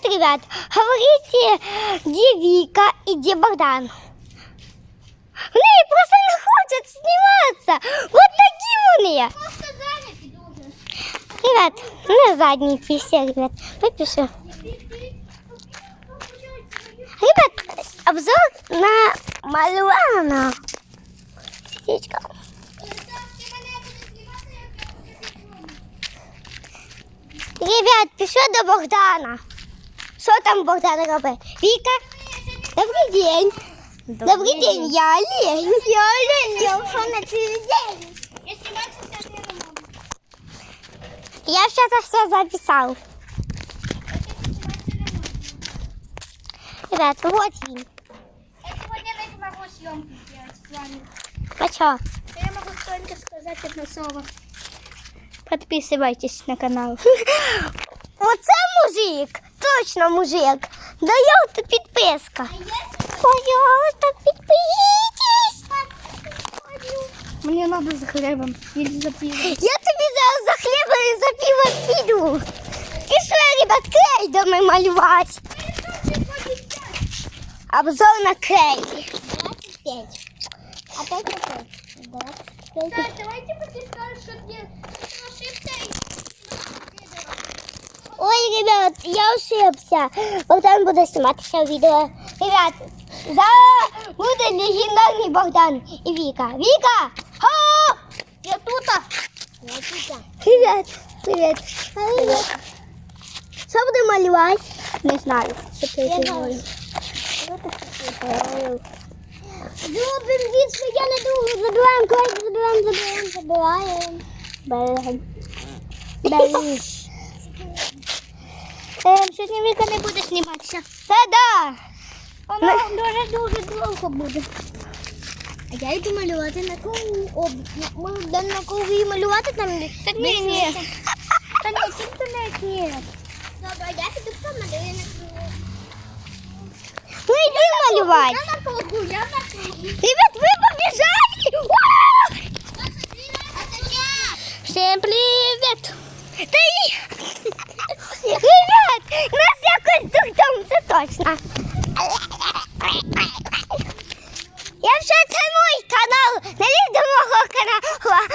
Привет, ребят. Говорите, где Вика и где Богдан. Вони просто не хочуть зніматися. Вот такі вони. Просто зайняті дуже. Ребят, на задниці все, ребят. Випишу. Ребят, обзор на Малюана. Сердечко. Ребят, пішов до Богдана. Що там Богдан робить? Віка? Добрий день. Добрий, день, я Олень. Я Олень, я ушел на цілий день. Я зніматися не можу. Я что-то все записал. Ребят, вот він. Я сегодня не могу съемки сделать с вами. А чё? Я могу только сказать одно слово. Подписывайтесь на канал. Оце мужик. Точно мужик. Дайте підписка. Пожалуйста, підпишитесь. Мне надо за хлебом или за пивом. Я тобі зараз за хліба і за пиво піду. Пішли, ребят, крейдами малювати. Обзор на крейди. 25. Опять какой? 25. Так, давайте потискаем, что где ошибся и Ой, ребят, я ошибся. Богдан буде зніматися відео. Ребят, зараз буде легендарний Богдан і Віка. Віка! Ха! Я тут. Я тут. Привіт. Привіт. Привіт. Що буде малювати? Не знаю. Що ти Я малюєш? Зробимо від, що я не думаю, забираємо клей, забираємо, забираємо, забираємо. Беремо. Беремо. Ем, сьогодні Віка не буде зніматися. Та-да! Воно дуже дуже довго буде. А я йду малювати на кого об ми будемо на кого її малювати там. Так ні, ні. Та ні, тут то не ні. Добре, я піду помалюю на кого. Ну йди малювати. Я на кого, я на кого. Ребят, вы побежали! Ура! Всем привет! Та й... Ребят, нас якось дурдом, це точно. Я вже це мой канал, не лізь до мого каналу.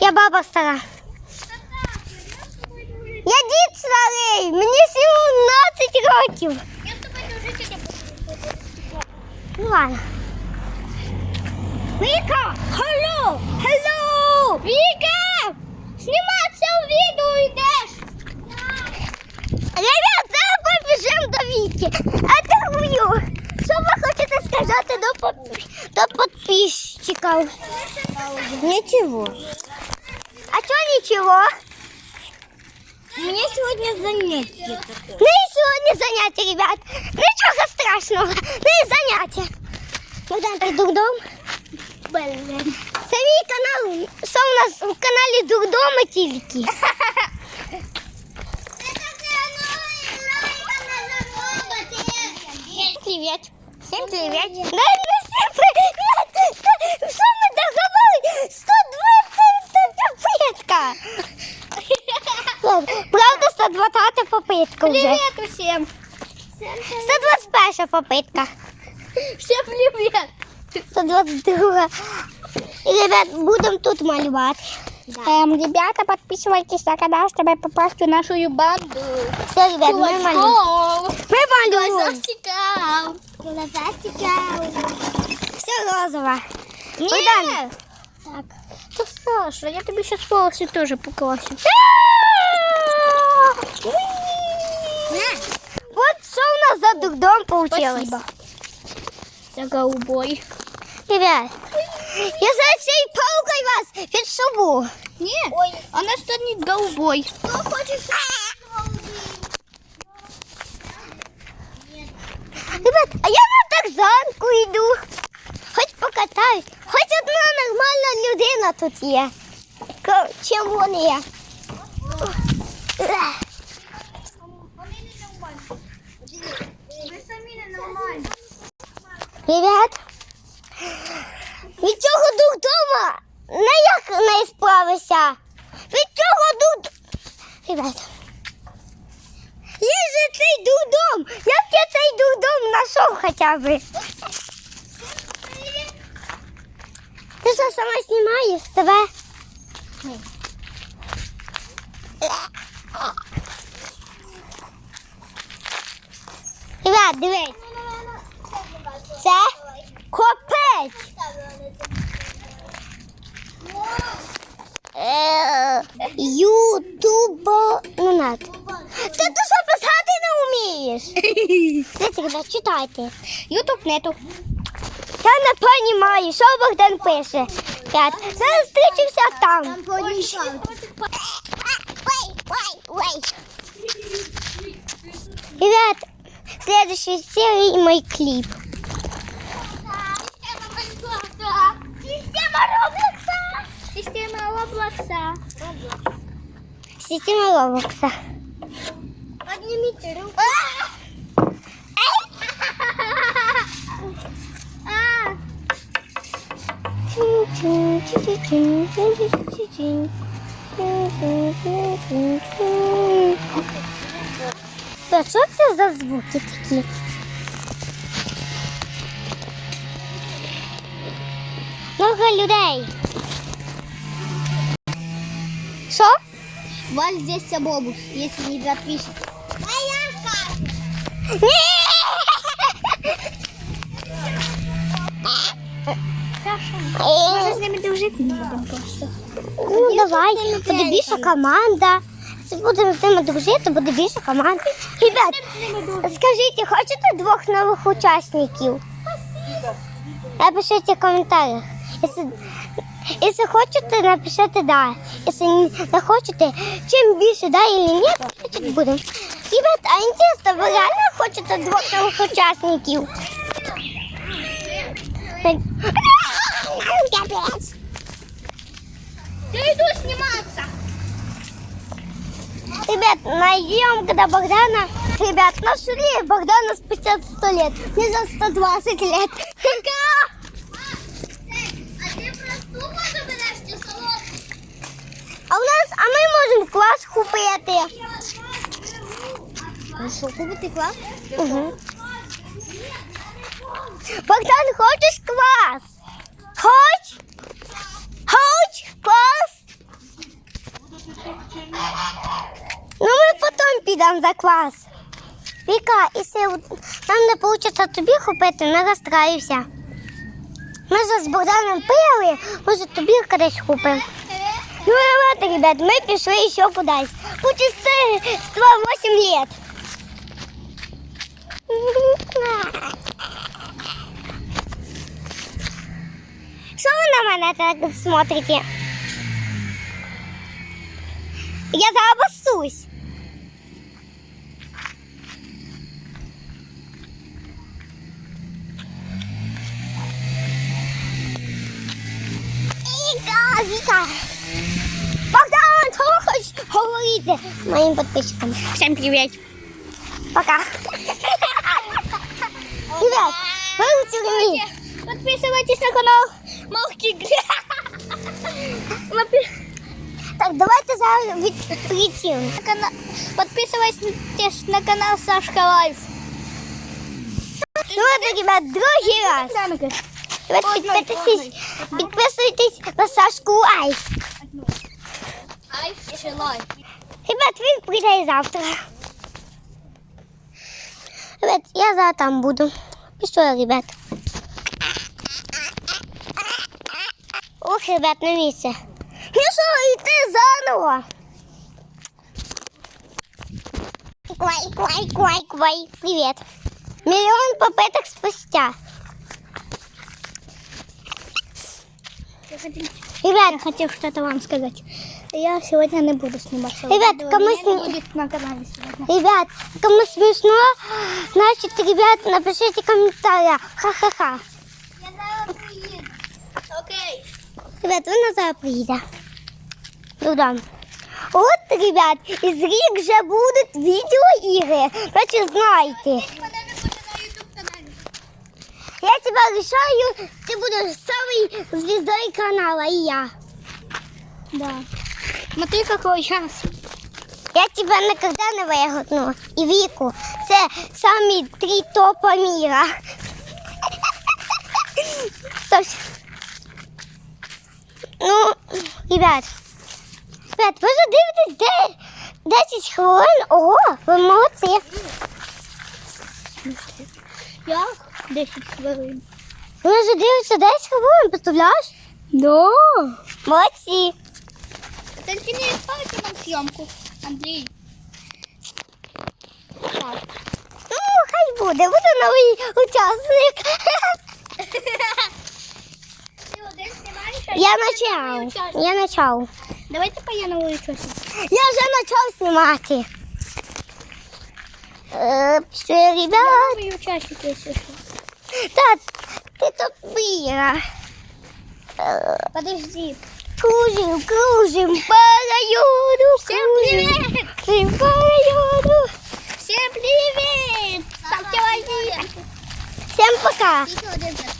Я баба стара. Я дід старий, мені 17 років. Я з тобою дружити не буду. Ну ладно. Віка! Hello! Hello! Віка! Зніматися у відео йдеш! Ребят, зараз побіжимо до Віки. А торгую. Що ви хочете сказати до, поп- до підписчиків? Нічого. А що нічого? У меня сегодня занятие такое. Ну і сьогодні заняття, ребят. Нічого страшного. Ну і заняття. Богдан, ти дурдом? Блин. Це мій канал. Що у нас у каналі дурдома тільки? Привет. Всем привет. Да, ну всем привет. Що ми договорили? 120 попитка. Правда, 120 попитка вже. Привет всем. 121 попитка. Всем привет. 122. І, ребят, будемо тут малювати. Эм, ребята, подписывайтесь на канал, чтобы попасть в нашу банду. Все, ребят, ми малюємо. Ми малюємо. Пластикал. Все розове. Нет. Богдан. Так. Да, Саша, я тебе сейчас волосы тоже покрасю. Вот що у нас за дурдом получилось. Спасибо. За голубой. Ребят, я за цей палкой вас під шубу. Нет, Ой. она станет голубой. Кто хочет Ребят, а я на тарзанку йду. Хоч покатаюсь. Хоч одна нормальна людина тут є. Ко- Чим вони є. втомилися. Від цього тут Їжджи цей дудом. Як я цей дудом знайшов хоча б. Ти що сама знімаєш тебе? Ні. Дивіться, ребят, читайте. Ютуб нету. Я не розумію, що Богдан пише. Ребят, зараз зустрічимося там. Там поїхав. Ой, ой, ой. Ребят, в следующей серии мой клип. Система Роблокса. Система Роблокса. Система Роблокса. Поднимите руку. Та що це за звуки такі? Много людей. Що? У вас здесь обобус, если не запишете. Може з Ну, давай, буде більша команда. Будемо з ними дружити, буде більша команда. Ребят, скажіть, хочете двох нових учасників? Напишіть в коментарях. Якщо, хочете, напишіть да. Якщо не хочете, чим більше да или ні, значить будемо. Ребят, а інтересно, ви реально хочете двох нових учасників? Капець. Я иду сниматься. Ребят, найдем, когда Богдана... Ребят, нашли Богдана спустя 100 лет. Не за 120 лет. А? А у нас, а ми можемо клас купити. А що, купити клас? Угу. Богдан, хочеш квас? Хоч? Хоч квас? Ну, ми потім підемо за квас. Віка, якщо нам не вийде тобі купити, не розстраюйся. Ми вже з Богданом пили, може тобі кудись купимо. Ну, давайте, ребят, мы пішли еще кудись. Путешествие 8 лет. Що ви на мене так смотрите? Я забастусь. Віка, Віка. Богдан, що ви хочеш говорити моїм підписчикам? Всім привіт. Пока. Ребят, выучили меня. Подписывайтесь на канал Малки Так, давайте зараз відкриємо. Подписывайтесь на канал Сашка Лайф. Ну ладно, ребят, другий раз. Ребят, підписуйтесь, підписуйтесь на Сашку Лайф. Лайф чи лайф? Ребят, він прийде і завтра. Ребят, я завтра там буду. Пішли, ребят. Ох, ребят, на місце. Ну що, йти заново. Квай, квай, квай, квай. Привет. Миллион попыток спустя. Ребят, Я хотел что-то вам сказать. Я сегодня не буду снимать. Ребят, Видео кому не сни- будет на канале сегодня. Ребят, кому смешно, значит, ребят, напишите в комментариях. Ха-ха-ха. Я зараз приеду. Окей. Ребят, ви назад приїде. Ну да. От, ребят, із рік вже будуть відеоігри. Значить, знайте. Я тебе рішаю, ти будеш самий звіздою канала, і я. Да. Смотри, какой час. Я тебя никогда не вигодну. І Віку. Це самі три топа міра. Ну, ребят, ребят, ви вже дивитесь де 10 хвилин. Ого, ви молодці. Як? 10 хвилин. Ви вже дивитеся 10 хвилин, представляєш? Да. Молодці. Тільки не спалити нам зйомку, Андрій. Так. Ну, хай буде, буде новий учасник. Ти один знімаєш, а Я я почав. Я почав. Давайте пояновую щось. Я вже почав знімати. Е, Що, ребят? Мої учасники, якщо що. Так, ти тупіра. Е, Подожди. Кружим, кружим по району. Всем кружим, привет! кружим по району. Всем привет! Ставьте лайки. Всем пока. Тільки один раз.